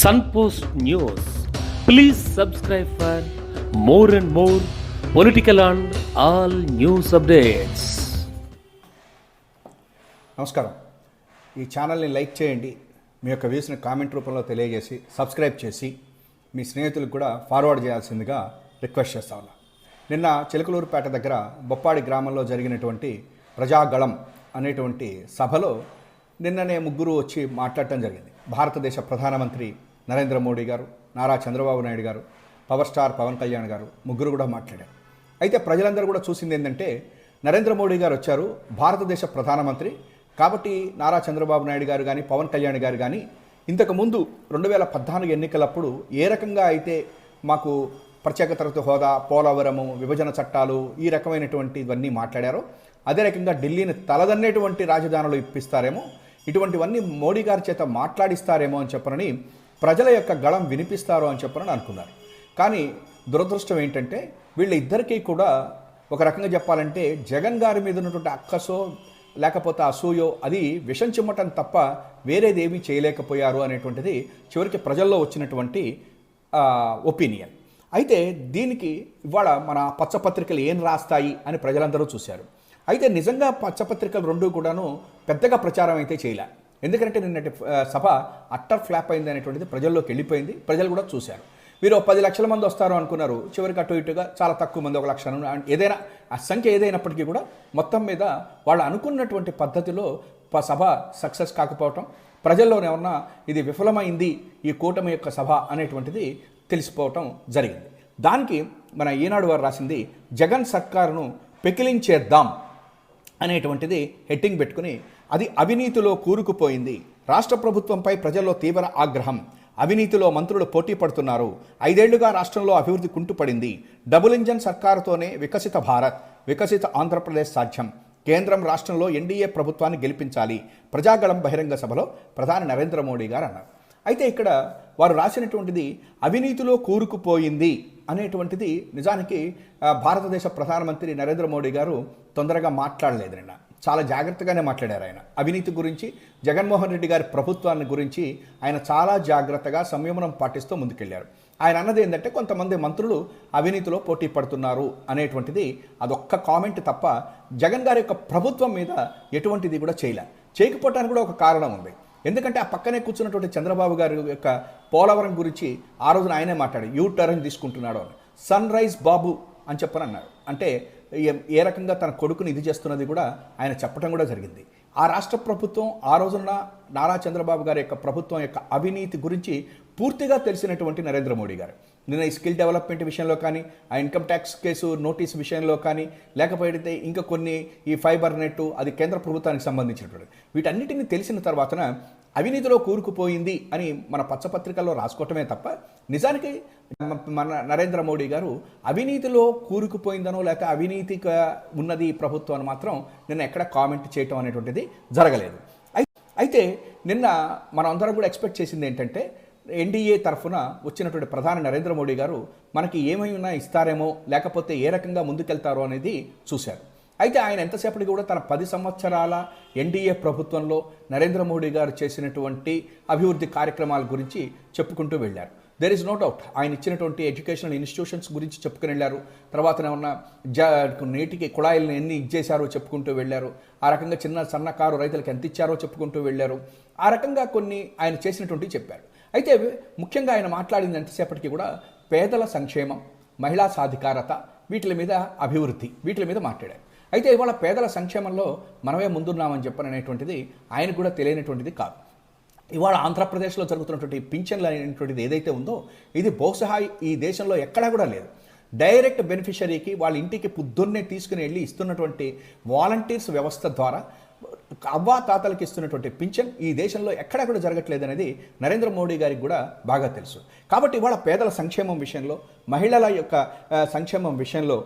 Sunpost news please subscribe for more and more political and all news updates నమస్కారం. ఈ ఛానల్ని like చేయండి మీ యొక్క వ్యూస్ని కామెంట్ రూపంలో తెలియజేసి సబ్స్క్రైబ్ చేసి మీ స్నేహితులకు కూడా ఫార్వర్డ్ చేయాల్సిందిగా రిక్వెస్ట్ చేస్తా ఉన్నా. నిన్న చిలకలూరుపేట దగ్గర బొప్పాడి గ్రామంలో జరిగినటువంటి ప్రజాగళం అనేటువంటి సభలో నిన్ననే ముగ్గురు వచ్చి మాట్లాడటం జరిగింది. భారతదేశ ప్రధానమంత్రి నరేంద్ర మోడీ గారు నారా చంద్రబాబు నాయుడు గారు పవర్ స్టార్ పవన్ కళ్యాణ్ గారు ముగ్గురు కూడా మాట్లాడారు. అయితే ప్రజలందరూ కూడా చూసింది ఏంటంటే నరేంద్ర మోడీ గారు వచ్చారు భారతదేశ ప్రధానమంత్రి. కాబట్టి నారా చంద్రబాబు నాయుడు గారు కానీ పవన్ కళ్యాణ్ గారు కానీ ఇంతకుముందు రెండు వేల పద్నాలుగు ఎన్నికలప్పుడు ఏ రకంగా అయితే మాకు ప్రత్యేక తరగతి హోదా పోలవరము విభజన చట్టాలు ఈ రకమైనటువంటి ఇవన్నీ మాట్లాడారో అదే రకంగా ఢిల్లీని తలదన్నేటువంటి రాజధానులు ఇప్పిస్తారేమో ఇటువంటివన్నీ మోడీ గారి చేత మాట్లాడిస్తారేమో అని చెప్పనని ప్రజల యొక్క గళం వినిపిస్తారు అని చెప్పనని అనుకున్నారు. కానీ దురదృష్టం ఏంటంటే వీళ్ళ ఇద్దరికీ కూడా ఒక రకంగా చెప్పాలంటే జగన్ గారి మీద ఉన్నటువంటి అక్కసో లేకపోతే అసూయో అది విషం చిమ్మటం తప్ప వేరేది ఏమీ చేయలేకపోయారు అనేటువంటిది చివరికి ప్రజల్లో వచ్చినటువంటి ఒపీనియన్. అయితే దీనికి ఇవాళ మన పచ్చపత్రికలు ఏం రాస్తాయి అని ప్రజలందరూ చూశారు. అయితే నిజంగా పచ్చపత్రికలు రెండు కూడాను పెద్దగా ప్రచారం అయితే చేయలే. ఎందుకంటే నిన్నటి సభ అట్టర్ ఫ్లాప్ అయింది అనేటువంటిది ప్రజల్లోకి వెళ్ళిపోయింది. ప్రజలు కూడా చూశారు. మీరు పది లక్షల మంది వస్తారు అనుకున్నారు. చివరికి అటు ఇటుగా చాలా తక్కువ మంది ఒక లక్ష ఏదైనా ఆ సంఖ్య ఏదైనప్పటికీ కూడా మొత్తం మీద వాళ్ళు అనుకున్నటువంటి పద్ధతిలో సభ సక్సెస్ కాకపోవటం ప్రజల్లోనే ఏమన్నా ఇది విఫలమైంది ఈ కూటమి యొక్క సభ అనేటువంటిది తెలిసిపోవటం జరిగింది. దానికి మన ఈనాడు వారు రాసింది జగన్ సర్కారును పెకిలించేద్దాం అనేటువంటిది హెడ్డింగ్ పెట్టుకుని అది అవినీతిలో కూరుకుపోయింది. రాష్ట్ర ప్రభుత్వంపై ప్రజల్లో తీవ్ర ఆగ్రహం. అవినీతిలో మంత్రులు పోటీ పడుతున్నారు. ఐదేళ్ళుగా రాష్ట్రంలో అభివృద్ధి కుంటుపడింది. డబుల్ ఇంజన్ సర్కారుతోనే వికసిత భారత్ వికసిత ఆంధ్రప్రదేశ్ సాధ్యం. కేంద్రం రాష్ట్రంలో ఎన్డీఏ ప్రభుత్వాన్ని గెలిపించాలి. ప్రజాగళం బహిరంగ సభలో ప్రధాని నరేంద్ర మోడీ గారు అన్నారు. అయితే ఇక్కడ వారు రాసినటువంటిది అవినీతిలో కూరుకుపోయింది అనేటువంటిది నిజానికి భారతదేశ ప్రధానమంత్రి నరేంద్ర మోడీ గారు తొందరగా మాట్లాడలేదు నిన్న. చాలా జాగ్రత్తగానే మాట్లాడారు ఆయన. అవినీతి గురించి జగన్మోహన్ రెడ్డి గారి ప్రభుత్వాన్ని గురించి ఆయన చాలా జాగ్రత్తగా సంయమనం పాటిస్తూ ముందుకెళ్ళారు. ఆయన అన్నది ఏంటంటే కొంతమంది మంత్రులు అవినీతిలో పోటీ పడుతున్నారు అనేటువంటిది అదొక్క కామెంట్ తప్ప జగన్ గారి యొక్క ప్రభుత్వం మీద ఎటువంటిది కూడా చేయలే. చేయకపోవటానికి కూడా ఒక కారణం ఉంది. ఎందుకంటే ఆ పక్కనే కూర్చున్నటువంటి చంద్రబాబు గారి యొక్క పోలవరం గురించి ఆ రోజున ఆయనే మాట్లాడు యూ టర్న్ తీసుకుంటున్నాడు అని. సన్ రైజ్ బాబు అని చెప్పని అన్నాడు. అంటే ఏ- ఏ రకంగా తన కొడుకుని ఇది చేస్తున్నది కూడా ఆయన చెప్పడం కూడా జరిగింది. ఆ రాష్ట్ర ప్రభుత్వం ఆ రోజున నారా చంద్రబాబు గారి యొక్క ప్రభుత్వం యొక్క అవినీతి గురించి పూర్తిగా తెలిసినటువంటి నరేంద్ర మోడీ గారు. నిన్న ఈ స్కిల్ డెవలప్మెంట్ విషయంలో కానీ ఆ ఇన్కమ్ ట్యాక్స్ కేసు నోటీస్ విషయంలో కానీ లేకపోతే ఇంకా కొన్ని ఈ ఫైబర్ నెట్ అది కేంద్ర ప్రభుత్వానికి సంబంధించినటువంటి. వీటన్నిటిని తెలిసిన తర్వాతన అవినీతిలో కూరుకుపోయింది అని మన పచ్చపత్రికల్లో రాసుకోవటమే తప్ప నిజానికి మన నరేంద్ర మోడీ గారు అవినీతిలో కూరుకుపోయిందనో లేక అవినీతిగా ఉన్నది ప్రభుత్వం అని మాత్రం నిన్న ఎక్కడ కామెంట్ చేయటం అనేటువంటిది జరగలేదు. అయితే నిన్న మనం అందరం కూడా ఎక్స్పెక్ట్ చేసింది ఏంటంటే ఎన్డీఏ తరఫున వచ్చినటువంటి ప్రధాని నరేంద్ర మోడీ గారు మనకి ఏమైనా ఇస్తారేమో లేకపోతే ఏ రకంగా ముందుకెళ్తారో అనేది చూశారు. అయితే ఆయన ఎంతసేపటికి కూడా తన పది సంవత్సరాల ఎన్డీఏ ప్రభుత్వంలో నరేంద్ర మోడీ గారు చేసినటువంటి అభివృద్ధి కార్యక్రమాల గురించి చెప్పుకుంటూ వెళ్ళారు. దెర్ ఇస్ నో డౌట్ ఆయన ఇచ్చినటువంటి ఎడ్యుకేషనల్ ఇన్స్టిట్యూషన్స్ గురించి చెప్పుకుని వెళ్ళారు. తర్వాత ఏమన్నా జ నీటికి కుళాయిలను ఎన్ని ఇచ్చేశారో చెప్పుకుంటూ వెళ్ళారు. ఆ రకంగా చిన్న సన్నకారు రైతులకు ఎంత ఇచ్చారో చెప్పుకుంటూ వెళ్ళారు. ఆ రకంగా కొన్ని ఆయన చేసినటువంటి చెప్పారు. అయితే ముఖ్యంగా ఆయన మాట్లాడింది ఎంతసేపటికి కూడా పేదల సంక్షేమం మహిళా సాధికారత వీటి మీద అభివృద్ధి వీటి మీద మాట్లాడారు. అయితే ఇవాళ పేదల సంక్షేమంలో మనమే ముందున్నామని చెప్పని అనేటువంటిది ఆయనకు కూడా తెలియనటువంటిది కాదు. ఇవాళ ఆంధ్రప్రదేశ్లో జరుగుతున్నటువంటి పింఛన్లు అనేటువంటిది ఏదైతే ఉందో ఇది బహుశా ఈ దేశంలో ఎక్కడా కూడా లేదు. డైరెక్ట్ బెనిఫిషరీకి వాళ్ళ ఇంటికి పొద్దున్నే తీసుకుని వెళ్ళి ఇస్తున్నటువంటి వాలంటీర్స్ వ్యవస్థ ద్వారా అవ్వా తాతలకి ఇస్తున్నటువంటి పింఛన్ ఈ దేశంలో ఎక్కడా కూడా జరగట్లేదు అనేది నరేంద్ర మోడీ గారికి కూడా బాగా తెలుసు. కాబట్టి ఇవాళ పేదల సంక్షేమం విషయంలో మహిళల యొక్క సంక్షేమం విషయంలో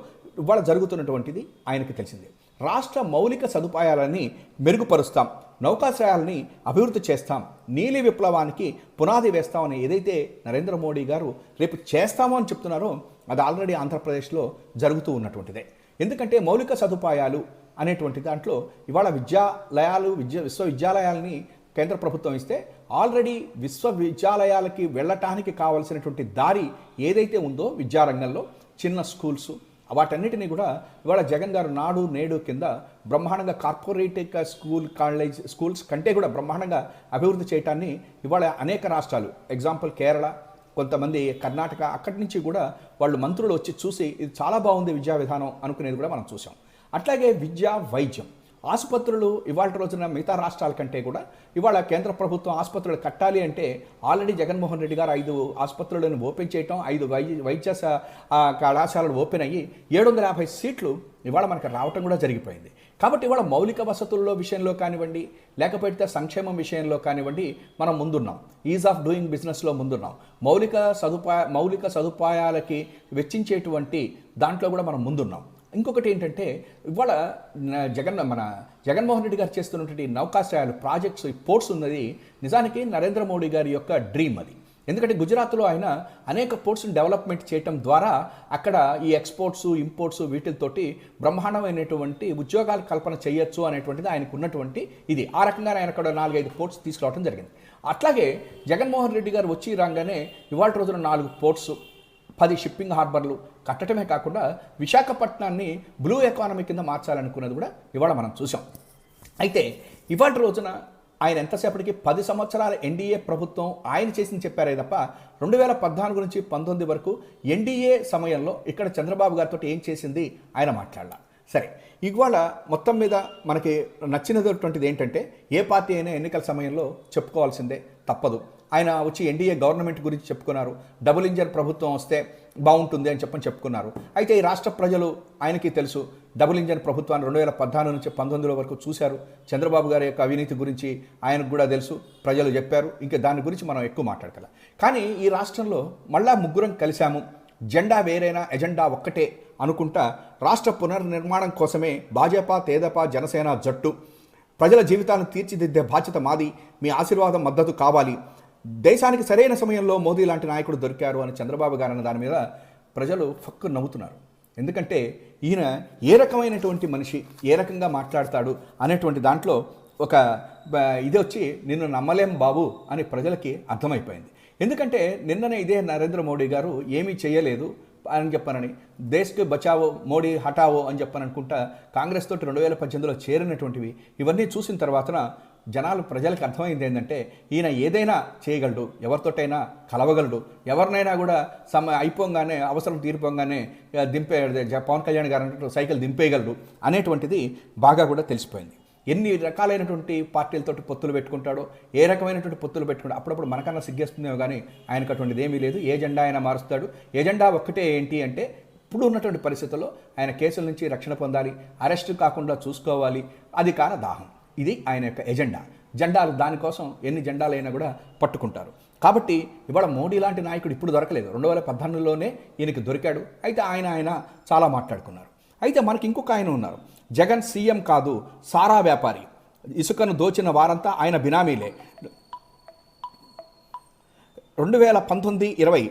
ఇవాళ జరుగుతున్నటువంటిది ఆయనకి తెలిసింది. రాష్ట్ర మౌలిక సదుపాయాలని మెరుగుపరుస్తాం నౌకాశ్రయాలని అభివృద్ధి చేస్తాం నీలి విప్లవానికి పునాది వేస్తామని ఏదైతే నరేంద్ర మోడీ గారు రేపు చేస్తామో అని చెప్తున్నారో అది ఆల్రెడీ ఆంధ్రప్రదేశ్లో జరుగుతూ ఉన్నటువంటిదే. ఎందుకంటే మౌలిక సదుపాయాలు అనేటువంటి దాంట్లో ఇవాళ విద్యాలయాలు విద్య విశ్వవిద్యాలయాలని కేంద్ర ప్రభుత్వం ఇస్తే ఆల్రెడీ విశ్వవిద్యాలయాలకి వెళ్ళటానికి కావలసినటువంటి దారి ఏదైతే ఉందో విద్యారంగంలో చిన్న స్కూల్స్ వాటన్నిటిని కూడా ఇవాళ జగన్ గారు నాడు నేడు కింద బ్రహ్మాండంగా కార్పొరేట్ స్కూల్ కాలేజ్ స్కూల్స్ కంటే కూడా బ్రహ్మాండంగా అభివృద్ధి చేయటాన్ని ఇవాళ అనేక రాష్ట్రాలు ఎగ్జాంపుల్ కేరళ కొంతమంది కర్ణాటక అక్కడి నుంచి కూడా వాళ్ళు మంత్రులు వచ్చి చూసి ఇది చాలా బాగుంది విద్యా విధానం అనుకునేది కూడా మనం చూసాం అట్లాగే విద్య వైద్యం. ఆసుపత్రులు ఇవాళ రోజున మిగతా రాష్ట్రాల కంటే కూడా ఇవాళ కేంద్ర ప్రభుత్వం ఆసుపత్రులు కట్టాలి అంటే ఆల్రెడీ జగన్మోహన్ రెడ్డి గారు ఐదు ఆసుపత్రులను ఓపెన్ చేయటం ఐదు వైద్య వైద్య కళాశాలలు ఓపెన్ అయ్యి ఏడు వందల యాభై సీట్లు ఇవాళ మనకు రావటం కూడా జరిగిపోయింది. కాబట్టి ఇవాళ మౌలిక వసతుల్లో విషయంలో కానివ్వండి లేకపోతే సంక్షేమం విషయంలో కానివ్వండి మనం ముందున్నాం. ఈజ్ ఆఫ్ డూయింగ్ బిజినెస్లో ముందున్నాం. మౌలిక సదుపాయ మౌలిక సదుపాయాలకి వెచ్చించేటువంటి దాంట్లో కూడా మనం ముందున్నాం. ఇంకొకటి ఏంటంటే ఇవాళ జగన్ మన జగన్మోహన్ రెడ్డి గారు చేస్తున్నటువంటి నౌకాశ్రయాలు ప్రాజెక్ట్స్ ఈ పోర్ట్స్ ఉన్నది నిజానికి నరేంద్ర మోడీ గారి యొక్క డ్రీమ్ అది. ఎందుకంటే గుజరాత్లో ఆయన అనేక పోర్ట్స్ని డెవలప్మెంట్ చేయటం ద్వారా అక్కడ ఈ ఎక్స్పోర్ట్స్ ఇంపోర్ట్స్ వీటితోటి బ్రహ్మాండమైనటువంటి ఉద్యోగాల కల్పన చేయొచ్చు అనేటువంటిది ఆయనకు ఉన్నటువంటి ఇది. ఆ రకంగా ఆయన అక్కడ నాలుగైదు పోర్ట్స్ తీసుకురావడం జరిగింది. అట్లాగే జగన్మోహన్ రెడ్డి గారు వచ్చి రాగానే ఇవాళ రోజున నాలుగు పోర్ట్స్ పది షిప్పింగ్ హార్బర్లు కట్టడమే కాకుండా విశాఖపట్నాన్ని బ్లూ ఎకానమీ కింద మార్చాలనుకున్నది కూడా ఇవాళ మనం చూసాం అయితే ఇవాటి రోజున ఆయన ఎంతసేపటికి పది సంవత్సరాల ఎన్డీఏ ప్రభుత్వం ఆయన చేసింది చెప్పారే తప్ప రెండు వేల పద్నాలుగు నుంచి పంతొమ్మిది వరకు ఎన్డీఏ సమయంలో ఇక్కడ చంద్రబాబు గారితో ఏం చేసింది ఆయన మాట్లాడాల. సరే ఇవాళ మొత్తం మీద మనకి నచ్చినటువంటిది ఏంటంటే ఏ పార్టీ అయినా ఎన్నికల సమయంలో చెప్పుకోవాల్సిందే తప్పదు. ఆయన వచ్చి ఎన్డీఏ గవర్నమెంట్ గురించి చెప్పుకున్నారు. డబుల్ ఇంజన్ ప్రభుత్వం వస్తే బాగుంటుంది అని చెప్పని చెప్పుకున్నారు. అయితే ఈ రాష్ట్ర ప్రజలు ఆయనకి తెలుసు. డబుల్ ఇంజన్ ప్రభుత్వాన్ని రెండు వేల పద్నాలుగు నుంచి పంతొమ్మిదిలో వరకు చూశారు. చంద్రబాబు గారి యొక్క అవినీతి గురించి ఆయనకు కూడా తెలుసు. ప్రజలు చెప్పారు. ఇంకా దాని గురించి మనం ఎక్కువ మాట్లాడగలం కానీ ఈ రాష్ట్రంలో మళ్ళా ముగ్గురం కలిశాము. జెండా వేరైనా ఎజెండా ఒక్కటే అనుకుంటా రాష్ట్ర పునర్నిర్మాణం కోసమే భాజపా తేదపా జనసేన జట్టు. ప్రజల జీవితాలను తీర్చిదిద్దే బాధ్యత మాది. మీ ఆశీర్వాదం మద్దతు కావాలి. దేశానికి సరైన సమయంలో మోదీ లాంటి నాయకుడు దొరికారు అని చంద్రబాబు గారు అన్న దాని మీద ప్రజలు ఫక్కు నవ్వుతున్నారు. ఎందుకంటే ఈయన ఏ రకమైనటువంటి మనిషి ఏ రకంగా మాట్లాడతాడు అనేటువంటి దాంట్లో ఒక బ- ఇది వచ్చి నిన్ను నమ్మలేం బాబు అని ప్రజలకి అర్థమైపోయింది. ఎందుకంటే నిన్ననే ఇదే నరేంద్ర మోడీ గారు ఏమీ చేయలేదు అని చెప్పానని దేశ్కి బచావో మోడీ హటావో అని చెప్పాను అనుకుంటా కాంగ్రెస్ తోటి రెండు వేల పద్దెనిమిదిలో చేరినటువంటివి ఇవన్నీ చూసిన తర్వాత జనాలు ప్రజలకు అర్థమైంది ఏంటంటే ఈయన ఏదైనా చేయగలడు ఎవరితోటైనా కలవగలడు ఎవరినైనా కూడా సమ అయిపోగానే అవసరం తీరిపోగానే దింపే జ- పవన్ కళ్యాణ్ గారు అన్నట్టు సైకిల్ దింపేయగలడు అనేటువంటిది బాగా కూడా తెలిసిపోయింది. ఎన్ని రకాలైనటువంటి పార్టీలతోటి పొత్తులు పెట్టుకుంటాడో ఏ రకమైనటువంటి పొత్తులు పెట్టుకుంటాడు అప్పుడప్పుడు మనకన్నా సిగ్గేస్తుందేమో కానీ ఆయనకు అటువంటిది ఏమీ లేదు. ఏ జెండా ఆయన మారుస్తాడు. ఏజెండా ఒక్కటే ఏంటి అంటే ఇప్పుడు ఉన్నటువంటి పరిస్థితుల్లో ఆయన కేసుల నుంచి రక్షణ పొందాలి అరెస్ట్ కాకుండా చూసుకోవాలి అది కాన దాహం. ఇది ఆయన యొక్క ఎజెండా. జెండాలు దానికోసం ఎన్ని జెండాలైనా కూడా పట్టుకుంటారు. కాబట్టి ఇవాళ మోడీ లాంటి నాయకుడు ఇప్పుడు దొరకలేదు. రెండు వేల పద్నాలుగులోనే ఈయనకి దొరికాడు. అయితే ఆయన ఆయన చాలా మాట్లాడుకున్నారు. అయితే మనకి ఇంకొక ఆయన ఉన్నారు. జగన్ సీఎం కాదు సారా వ్యాపారి. ఇసుకను దోచిన వారంతా ఆయన బినామీలే. రెండు వేల పంతొమ్మిది ఇరవై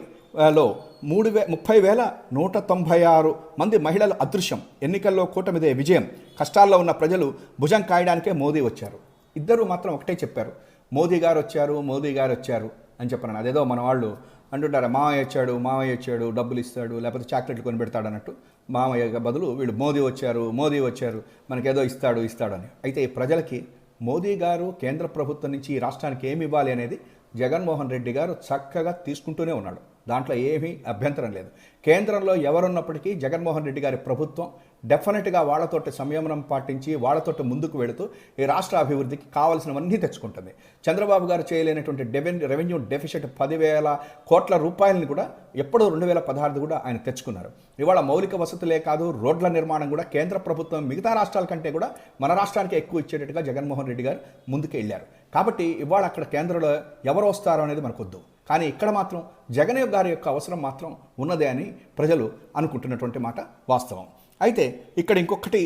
లో మూడు వే ముప్పై వేల నూట తొంభై ఆరు మంది మహిళలు అదృశ్యం. ఎన్నికల్లో కూటమిదే విజయం. కష్టాల్లో ఉన్న ప్రజలు భుజం కాయడానికే మోదీ వచ్చారు. ఇద్దరు మాత్రం ఒకటే చెప్పారు. మోదీ గారు వచ్చారు మోదీ గారు వచ్చారు అని చెప్పన్నాను అదేదో మన వాళ్ళు అంటుంటారు మామయ్య వచ్చాడు మామయ్య వచ్చాడు డబ్బులు ఇస్తాడు లేకపోతే చాక్లెట్లు కొని పెడతాడు అన్నట్టు. మామయ్య బదులు వీళ్ళు మోదీ వచ్చారు మోదీ వచ్చారు మనకేదో ఇస్తాడు ఇస్తాడు అని. అయితే ఈ ప్రజలకి మోదీ గారు కేంద్ర ప్రభుత్వం నుంచి ఈ రాష్ట్రానికి ఏమి ఇవ్వాలి అనేది జగన్మోహన్ రెడ్డి గారు చక్కగా తీసుకుంటూనే ఉన్నాడు. దాంట్లో ఏమీ అభ్యంతరం లేదు. కేంద్రంలో ఎవరున్నప్పటికీ జగన్మోహన్ రెడ్డి గారి ప్రభుత్వం డెఫినెట్గా వాళ్ళతోటి సంయమనం పాటించి వాళ్ళతోటి ముందుకు వెళుతూ ఈ రాష్ట్ర అభివృద్ధికి కావాల్సినవన్నీ తెచ్చుకుంటుంది. చంద్రబాబు గారు చేయలేనటువంటి డెవెన్ రెవెన్యూ డెఫిషిట్ పదివేల కోట్ల రూపాయలని కూడా ఎప్పుడో రెండు వేల పదహారు కూడా ఆయన తెచ్చుకున్నారు. ఇవాళ మౌలిక వసతులే కాదు రోడ్ల నిర్మాణం కూడా కేంద్ర ప్రభుత్వం మిగతా రాష్ట్రాల కంటే కూడా మన రాష్ట్రానికి ఎక్కువ ఇచ్చేటట్టుగా జగన్మోహన్ రెడ్డి గారు ముందుకు వెళ్ళారు కాబట్టి ఇవాళ అక్కడ కేంద్రంలో ఎవరు వస్తారో అనేది మనకొద్దు. కానీ ఇక్కడ మాత్రం జగన్ గారి యొక్క అవసరం మాత్రం ఉన్నదే అని ప్రజలు అనుకుంటున్నటువంటి మాట వాస్తవం. అయితే ఇక్కడ ఇంకొకటి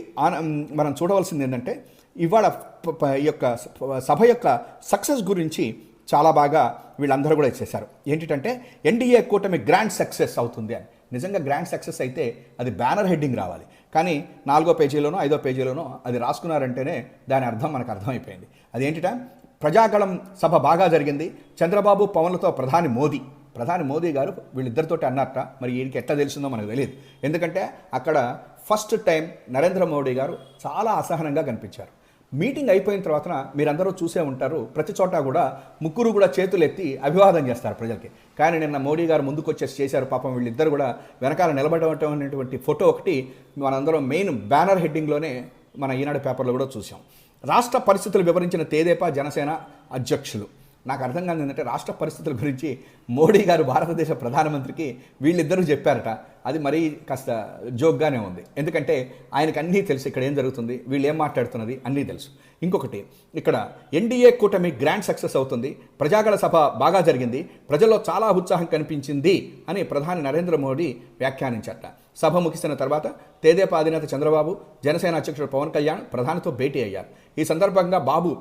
మనం చూడవలసింది ఏంటంటే ఇవాళ ఈ యొక్క సభ యొక్క సక్సెస్ గురించి చాలా బాగా వీళ్ళందరూ కూడా చేశారు. ఏంటంటే ఎన్డీఏ కూటమి గ్రాండ్ సక్సెస్ అవుతుంది అని. నిజంగా గ్రాండ్ సక్సెస్ అయితే అది బ్యానర్ హెడ్డింగ్ రావాలి. కానీ నాలుగో పేజీలోనో ఐదో పేజీలోనో అది రాసుకున్నారంటేనే దాని అర్థం మనకు అర్థమైపోయింది. అదేంటిట? ప్రజాగళం సభ బాగా జరిగింది. చంద్రబాబు పవన్లతో ప్రధాని మోదీ. ప్రధాని మోదీ గారు వీళ్ళిద్దరితోటి అన్నట్ట మరి ఈయనకి ఎట్లా తెలిసిందో మనకు తెలియదు. ఎందుకంటే అక్కడ ఫస్ట్ టైం నరేంద్ర మోడీ గారు చాలా అసహనంగా కనిపించారు. మీటింగ్ అయిపోయిన తర్వాత మీరందరూ చూసే ఉంటారు. ప్రతి చోట కూడా ముగ్గురు కూడా చేతులు ఎత్తి అభివాదం చేస్తారు ప్రజలకి. కానీ నిన్న మోడీ గారు ముందుకు వచ్చేసి చేశారు. పాపం వీళ్ళిద్దరు కూడా వెనకాల నిలబడటం అనేటువంటి ఫోటో ఒకటి మనందరం మెయిన్ బ్యానర్ హెడ్డింగ్లోనే మన ఈనాడు పేపర్లో కూడా చూసాం. రాష్ట్ర పరిస్థితులు వివరించిన తేదేపా జనసేన అధ్యక్షులు. నాకు అర్థం కాదు ఏంటంటే రాష్ట్ర పరిస్థితుల గురించి మోడీ గారు భారతదేశ ప్రధానమంత్రికి వీళ్ళిద్దరూ చెప్పారట. అది మరీ కాస్త జోక్గానే ఉంది. ఎందుకంటే ఆయనకు అన్నీ తెలుసు ఇక్కడ ఏం జరుగుతుంది వీళ్ళు ఏం మాట్లాడుతున్నది అన్నీ తెలుసు. ఇంకొకటి ఇక్కడ ఎన్డీఏ కూటమి గ్రాండ్ సక్సెస్ అవుతుంది ప్రజాగళ సభ బాగా జరిగింది ప్రజల్లో చాలా ఉత్సాహం కనిపించింది అని ప్రధాని నరేంద్ర మోడీ వ్యాఖ్యానించట సభ ముగిసిన తర్వాత తేదేపా అధినేత చంద్రబాబు జనసేన అధ్యక్షుడు పవన్ కళ్యాణ్ ప్రధానితో భేటీ అయ్యారు. ఈ సందర్భంగా బాబు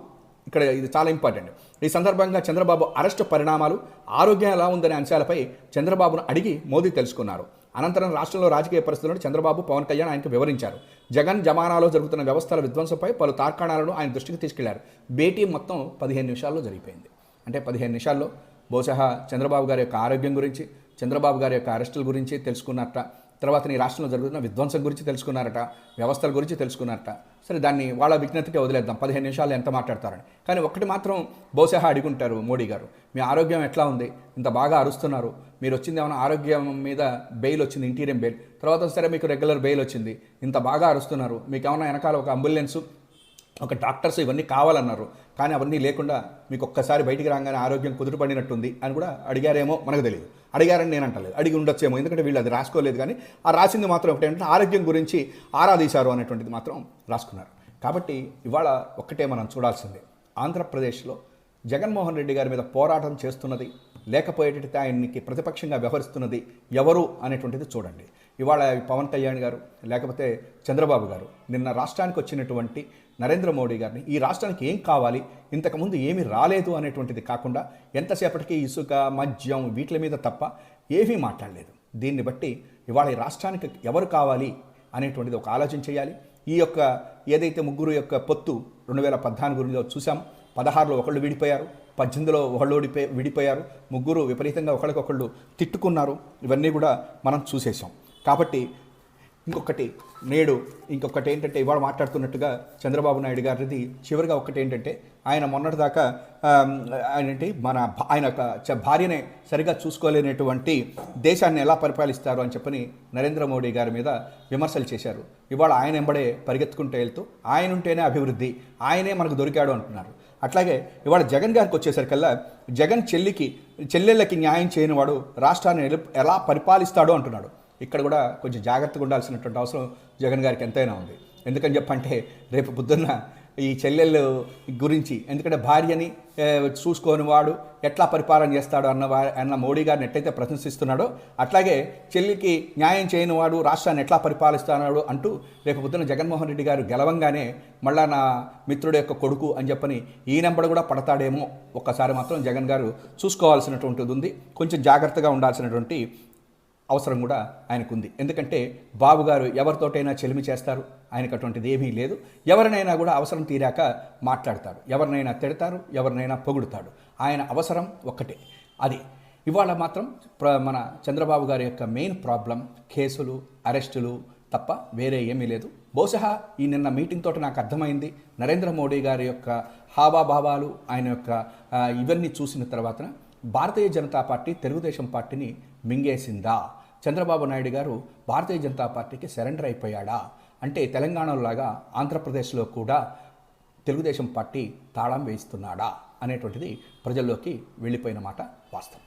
ఇక్కడ ఇది చాలా ఇంపార్టెంట్. ఈ సందర్భంగా చంద్రబాబు అరెస్టు పరిణామాలు ఆరోగ్యం ఎలా ఉందనే అంశాలపై చంద్రబాబును అడిగి మోదీ తెలుసుకున్నారు. అనంతరం రాష్ట్రంలో రాజకీయ పరిస్థితులను చంద్రబాబు పవన్ కళ్యాణ్ ఆయనకు వివరించారు. జగన్ జమానాలో జరుగుతున్న వ్యవస్థల విధ్వంసంపై పలు తార్కాణాలను ఆయన దృష్టికి తీసుకెళ్ళారు. భేటీ మొత్తం పదిహేను నిమిషాల్లో జరిగిపోయింది. అంటే పదిహేను నిమిషాల్లో బహుశా చంద్రబాబు గారి యొక్క ఆరోగ్యం గురించి చంద్రబాబు గారి యొక్క అరెస్టుల గురించి తెలుసుకున్నట్ట తర్వాత నీ రాష్ట్రంలో జరుగుతున్న విధ్వంసం గురించి తెలుసుకున్నారట వ్యవస్థల గురించి తెలుసుకున్నారట. సరే దాన్ని వాళ్ళ విజ్ఞతకే వదిలేద్దాం. పదిహేను నిమిషాలు ఎంత మాట్లాడతారని. కానీ ఒక్కటి మాత్రం బహుశా అడుగుంటారు మోడీ గారు. మీ ఆరోగ్యం ఎట్లా ఉంది? ఇంత బాగా అరుస్తున్నారు. మీరు వచ్చింది ఏమైనా ఆరోగ్యం మీద బెయిల్ వచ్చింది ఇంటీరియం బెయిల్. తర్వాత సరే మీకు రెగ్యులర్ బెయిల్ వచ్చింది. ఇంత బాగా అరుస్తున్నారు. మీకు ఏమైనా వెనకాల ఒక అంబులెన్సు ఒక డాక్టర్స్ ఇవన్నీ కావాలన్నారు. కానీ అవన్నీ లేకుండా మీకు ఒక్కసారి బయటికి రాగానే ఆరోగ్యం కుదురుపడినట్టుంది అని కూడా అడిగారేమో మనకు తెలియదు. అడిగారని నేను అంటలేదు. అడిగి ఉండొచ్చేమో. ఎందుకంటే వీళ్ళు అది రాసుకోలేదు కానీ ఆ రాసింది మాత్రం ఒకటి. ఏంటంటే ఆరోగ్యం గురించి ఆరాధీశారు అనేటువంటిది మాత్రం రాసుకున్నారు. కాబట్టి ఇవాళ ఒక్కటే మనం చూడాల్సిందే. ఆంధ్రప్రదేశ్లో జగన్మోహన్ రెడ్డి గారి మీద పోరాటం చేస్తున్నది లేకపోయేటట్టు ఆయనకి ప్రతిపక్షంగా వ్యవహరిస్తున్నది ఎవరు అనేటువంటిది చూడండి. ఇవాళ పవన్ కళ్యాణ్ గారు లేకపోతే చంద్రబాబు గారు నిన్న రాష్ట్రానికి వచ్చినటువంటి నరేంద్ర మోడీ గారిని ఈ రాష్ట్రానికి ఏం కావాలి ఇంతకుముందు ఏమీ రాలేదు అనేటువంటిది కాకుండా ఎంతసేపటికి ఇసుక మద్యం వీటి మీద తప్ప ఏమీ మాట్లాడలేదు. దీన్ని బట్టి ఇవాళ ఈ రాష్ట్రానికి ఎవరు కావాలి అనేటువంటిది ఒక ఆలోచన చేయాలి. ఈ యొక్క ఏదైతే ముగ్గురు యొక్క పొత్తు రెండు వేల పద్నాలుగులో చూసాం పదహారులో ఒకళ్ళు విడిపోయారు పద్దెనిమిదిలో ఒకళ్ళు విడిపోయి విడిపోయారు ముగ్గురు విపరీతంగా ఒకరికొకళ్ళు తిట్టుకున్నారు ఇవన్నీ కూడా మనం చూసేసాం కాబట్టి ఇంకొకటి నేడు ఇంకొకటి ఏంటంటే ఇవాళ మాట్లాడుతున్నట్టుగా చంద్రబాబు నాయుడు గారిది చివరిగా ఒకటి ఏంటంటే ఆయన మొన్నటిదాకా ఆమ్, ఆయన ఏంటి మన ఆయన భార్యనే సరిగా చూసుకోలేనటువంటి దేశాన్ని ఎలా పరిపాలిస్తారు అని చెప్పని నరేంద్ర మోడీ గారి మీద విమర్శలు చేశారు. ఇవాళ ఆయన ఎంబడే పరిగెత్తుకుంటూ వెళ్తూ ఆయన ఉంటేనే అభివృద్ధి ఆయనే మనకు దొరికాడు అంటున్నారు. అట్లాగే ఇవాళ జగన్ గారికి వచ్చేసరికల్లా జగన్ చెల్లికి చెల్లెళ్ళకి న్యాయం చేయని వాడు రాష్ట్రాన్ని ఎలా- ఎలా పరిపాలిస్తాడో అంటున్నాడు. ఇక్కడ కూడా కొంచెం జాగ్రత్తగా ఉండాల్సినటువంటి అవసరం జగన్ గారికి ఎంతైనా ఉంది. ఎందుకని చెప్పంటే రేపు పొద్దున్న ఈ చెల్లెళ్ళు గురించి ఎందుకంటే భార్యని చూసుకొని చూసుకోని వాడు ఎట్లా పరిపాలన చేస్తాడు అన్న వా అన్న మోడీ గారిని ఎట్టయితే ప్రశంసిస్తున్నాడో అట్లాగే చెల్లికి న్యాయం చేయని వాడు రాష్ట్రాన్ని ఎట్లా పరిపాలిస్తున్నాడు అంటూ రేపు పొద్దున జగన్మోహన్ రెడ్డి గారు గెలవంగానే మళ్ళా నా మిత్రుడు యొక్క కొడుకు అని చెప్పని ఈ నెంబర్ కూడా పడతాడేమో ఒక్కసారి మాత్రం జగన్ గారు చూసుకోవాల్సినటువంటిది ఉంది. కొంచెం జాగ్రత్తగా ఉండాల్సినటువంటి అవసరం కూడా ఆయనకుంది. ఎందుకంటే బాబు గారు ఎవరితోటైనా చెలిమి చేస్తారు. ఆయనకు అటువంటిది ఏమీ లేదు. ఎవరినైనా కూడా అవసరం తీరాక మాట్లాడతారు. ఎవరినైనా తిడతారు ఎవరినైనా పొగుడుతాడు. ఆయన అవసరం ఒక్కటే. అది. ఇవాళ మాత్రం ప్ర- మన చంద్రబాబు గారి యొక్క మెయిన్ ప్రాబ్లం కేసులు అరెస్టులు తప్ప వేరే ఏమీ లేదు. బహుశా ఈ నిన్న మీటింగ్ తోటి నాకు అర్థమైంది. నరేంద్ర మోడీ గారి యొక్క హావాభావాలు ఆయన యొక్క ఇవన్నీ చూసిన తర్వాత భారతీయ జనతా పార్టీ తెలుగుదేశం పార్టీని మింగేసిందా? చంద్రబాబు నాయుడు గారు భారతీయ జనతా పార్టీకి సరెండర్ అయిపోయాడా? అంటే తెలంగాణలాగా ఆంధ్రప్రదేశ్లో కూడా తెలుగుదేశం పార్టీ తాళం వేయిస్తున్నాడా? అనేటువంటిది ప్రజల్లోకి వెళ్ళిపోయిన మాట వాస్తవం.